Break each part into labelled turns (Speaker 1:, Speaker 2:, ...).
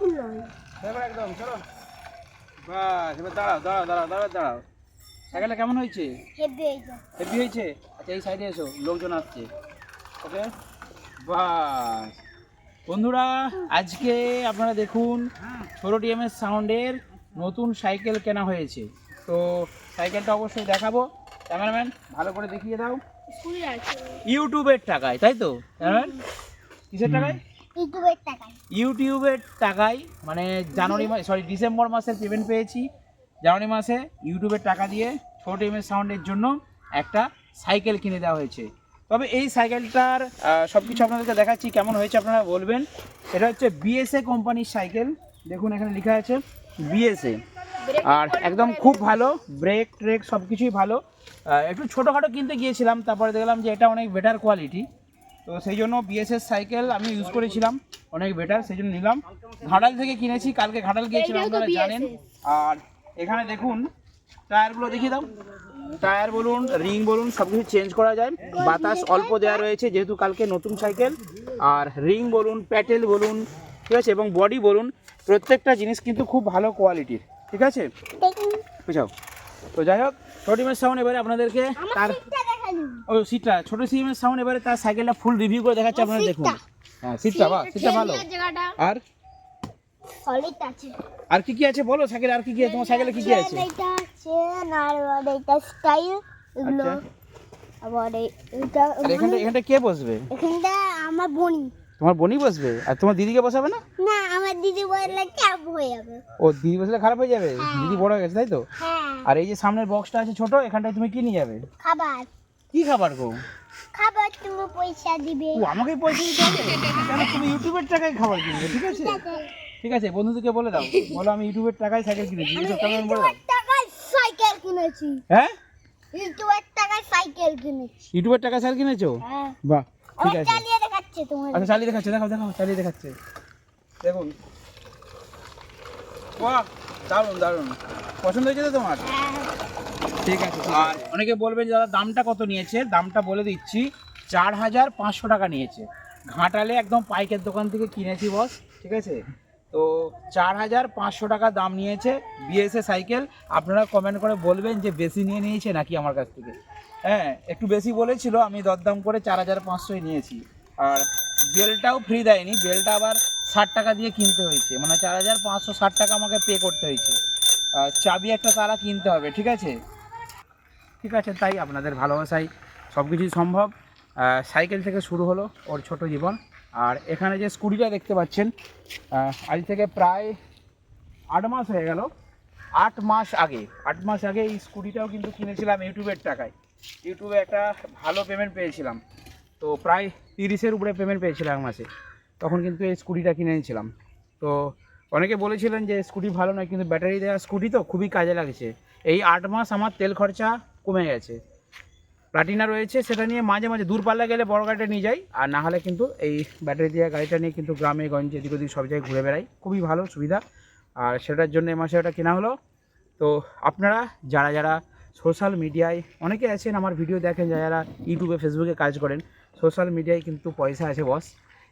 Speaker 1: এরকম নয়
Speaker 2: এবার একদম চলো। বাস এবার দাঁড়াও দাঁড়াও দাঁড়াও দাঁড়াও দাঁড়াও। সাইকেলটা কেমন হয়েছে?
Speaker 1: হেভি হয়েছে।
Speaker 2: হেভি হয়েছে? আচ্ছা এই সাইডে এসো লোকজন আসছে। ওকে বাস। বন্ধুরা আজকে আপনারা দেখুন ছোটো টিএমএস সাউন্ডের নতুন সাইকেল কেনা হয়েছে। তো সাইকেলটা অবশ্যই দেখাবো। ক্যামেরাম্যান ভালো করে দেখিয়ে দাও। ইউটিউবের টাকায় তাই তো? ক্যামেরাম্যান কিসের টাকায়?
Speaker 1: ইউটিউবের টাকায়।
Speaker 2: ইউটিউবের টাকায় মানে জানুয়ারি মাস সরি ডিসেম্বর মাসের পেমেন্ট পেয়েছি। জানুয়ারি মাসে ইউটিউবের টাকা দিয়ে ছোট এমএস সাউন্ডের জন্য একটা সাইকেল কিনে দেওয়া হয়েছে। তবে এই সাইকেলটার সব কিছু আপনাদেরকে দেখাচ্ছি কেমন হয়েছে আপনারা বলবেন। এটা হচ্ছে বিএসএ কোম্পানির সাইকেল দেখুন এখানে লেখা আছে বিএসএ আর একদম খুব ভালো ব্রেক ট্রেক সব কিছুই ভালো একটু ছোটোখাটো কিনতে গিয়েছিলাম তারপরে দেখলাম যে এটা অনেক বেটার কোয়ালিটি তো সেই জন্য বিএসএস সাইকেল আমি ইউজ করেছিলাম অনেক বেটার সেই জন্য নিলাম। ঘাটাল থেকে কিনেছি কালকে ঘাটাল গিয়েছিলাম আপনারা জানেন। আর এখানে দেখুন টায়ারগুলো দেখিয়ে দাও। টায়ার বলুন রিং বলুন সব কিছু চেঞ্জ করা যায়। বাতাস অল্প দেওয়া রয়েছে যেহেতু কালকে নতুন সাইকেল আর রিং বলুন প্যাটেল বলুন ঠিক আছে? এবং বডি বলুন প্রত্যেকটা জিনিস কিন্তু খুব ভালো কোয়ালিটির ঠিক আছে? বুঝাও। তো যাই হোক ছোটিমের সাউন্ড এবারে আপনাদেরকে তার ও সিটটা ছোট সিমের সাউন্ড এবারে তার সাইকেলটা ফুল রিভিউ করে দেখাচ্ছে আপনারা দেখুন। হ্যাঁ সিটটা বাহ সিটটা ভালো। আর?
Speaker 1: সলিড আছে।
Speaker 2: আর কি কি আছে বলো সাইকেল আর কি কি আছে? তোমার সাইকেলে কি কি আছে?
Speaker 1: এটা আছে এটা স্টাইল এগুলো। আবার এটা
Speaker 2: এখানটা এখানটা কে বসবে?
Speaker 1: এখানটা আমার বোনি
Speaker 2: তোমার বোনই বসবে? আর তোমার দিদিকে বসাবে না?
Speaker 1: না আমার দিদি বললে ক্যাব হয়ে যাবে।
Speaker 2: ও দিদি বসলে খারাপ হয়ে যাবে? দিদি বড় হয়ে গেছে তাই তো?
Speaker 1: হ্যাঁ।
Speaker 2: আর এই যে সামনের বক্সটা আছে ছোট এখানটায় তুমি কি নিয়ে যাবে?
Speaker 1: খাবার।
Speaker 2: কি খাবার গো?
Speaker 1: খাবার তুমি পয়সা দিবে।
Speaker 2: ও আমাকে পয়সা দিতে হবে? কেন তুমি ইউটিউবের টাকায় খাবার কিনবে ঠিক আছে? ঠিক আছে। বন্ধুদেরকে বলে দাও। বলো আমি ইউটিউবের টাকায় সাইকেল কিনেছি এসব কেমন বলে দাও
Speaker 1: ইউটিউবের টাকায় সাইকেল কিনেছি।
Speaker 2: হ্যাঁ?
Speaker 1: ইউটিউবের টাকায় সাইকেল কিনেছি।
Speaker 2: ইউটিউবের টাকায় সাইকেল কিনেছো?
Speaker 1: হ্যাঁ।
Speaker 2: বাহ ঠিক আছে।
Speaker 1: চালিয়ে দেখাচ্ছে তোমার
Speaker 2: আচ্ছা চালিয়ে দেখাচ্ছে দেখাও দেখাও চালিয়ে দেখাচ্ছে। দেখুন। বাহ দারুণ দারুণ। পছন্দ হয়েছে তো তোমার?
Speaker 1: হ্যাঁ।
Speaker 2: ঠিক আছে আর অনেকে বলবেন যে দাদা, দামটা কত নিয়েছে? দামটা বলে দিচ্ছি চার হাজার পাঁচশো টাকা নিয়েছে। ঘাটালে একদম পাইকের দোকান থেকে কিনেছি, বস, ঠিক আছে? তো চার হাজার পাঁচশো টাকা দাম নিয়েছে বিএসএ সাইকেল। আপনারা কমেন্ট করে বলবেন যে বেশি নিয়ে নিয়েছে নাকি আমার কাছ থেকে। হ্যাঁ একটু বেশি বলেছিল, আমি দরদাম করে চার হাজার পাঁচশোই নিয়েছি। আর বেলটাও ফ্রি দেয়নি, বেলটা আবার ষাট টাকা দিয়ে কিনতে হয়েছে। মানে চার হাজার পাঁচশো ষাট টাকা আমাকে পে করতে হয়েছে। চাবি একটা তারা কিনতে হবে, ঠিক আছে? ঠিক আছে, তাই আপনাদের ভালোবাসাই সব কিছুই সম্ভব সাইকেল থেকে শুরু হলো ওর ছোট জীবন। আর এখানে যে স্কুটিটা দেখতে পাচ্ছেন আজ থেকে প্রায় আট মাস হয়ে গেল। আট মাস আগে, আট মাস আগে এই স্কুটিটাও কিন্তু কিনেছিলাম ইউটিউবের টাকায়। ইউটিউবে একটা ভালো পেমেন্ট পেয়েছিলাম। তো প্রায় তিরিশের উপরে পেমেন্ট পেয়েছিলাম এক মাসে। তখন কিন্তু এই স্কুটিটা কিনে নিয়েছিলাম তো অনেকে বলেছিলেন যে স্কুটি ভালো নয়, কিন্তু ব্যাটারি দেওয়া স্কুটি তো খুবই কাজে লাগছে। এই আট মাস আমার তেল খরচা কমে গেছে। প্লাটিনা রয়েছে, সেটা নিয়ে মাঝে মাঝে দূরপাল্লা গেলে বড় গাড়িটা নিয়ে যাই, আর না হলে কিন্তু এই ব্যাটারি দেওয়া গাড়িটা নিয়ে কিন্তু গ্রামে, গঞ্জে, এদিক ওদিক সব জায়গায় ঘুরে বেড়াই। খুবই ভালো, সুবিধা। আর সেটার জন্য এ মাসে ওটা কেনা হলো। তো আপনারা যারা যারা সোশ্যাল মিডিয়ায়, অনেকে আছেন আমার ভিডিও দেখেন, যারা যারা ইউটিউবে, ফেসবুকে কাজ করেন, সোশ্যাল মিডিয়ায় কিন্তু পয়সা আছে, বস।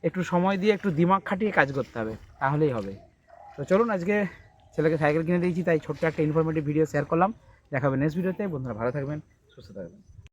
Speaker 2: একটু সময় দিয়ে একটু দিমাগ খাটিয়ে কাজ করতে হবে, তাহলেই হবে। তো চলুন আজকে ছেলেকে সাইকেল কিনে দিয়েছি, তাই ছোট্ট একটা ইনফরমেটিভ ভিডিও শেয়ার করলাম। দেখাবেন নেক্সট ভিডিওতে বন্ধুরা ভালো থাকবেন সুস্থ থাকবেন।